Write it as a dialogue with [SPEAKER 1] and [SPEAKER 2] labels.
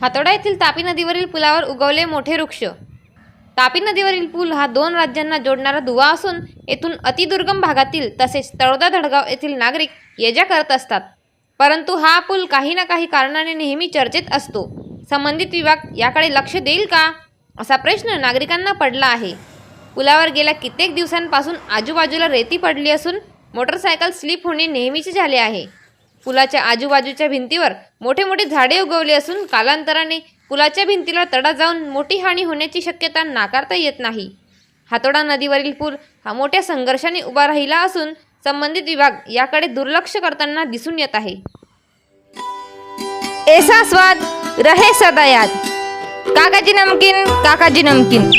[SPEAKER 1] हातोडा येथील तापी नदीवरील पुलावर उगवले मोठे वृक्ष. तापी नदीवरील पूल हा दोन राज्यांना जोडणारा दुवा असून येथून अतिदुर्गम भागातील तसेच तळोदा धडगाव येथील नागरिक ये जा करत असतात. परंतु हा पूल काही ना काही कारणाने नेहमी चर्चेत असतो. संबंधित विभाग याकडे लक्ष देईल का? असा प्रश्न नागरिकांना पडला आहे. पुलावर गेल्या कित्येक दिवसांपासून आजूबाजूला रेती पडली असून मोटरसायकल स्लिप होणे नेहमीचे झाले आहे. पुलाच्या आजूबाजूच्या भिंतीवर मोठे मोठे झाडे उगवली असून कालांतराने पुलाच्या भिंतीला तडा जाऊन मोठी हानी होण्याची शक्यता नाकारता येत नाही. हातोडा नदीवरील पूल हा मोठ्या संघर्षाने उभा राहिला असून संबंधित विभाग याकडे दुर्लक्ष करताना दिसून येत आहे. ऐसा स्वाद रहे सदायात काकाजी नमकीन काकाजी नमकीन.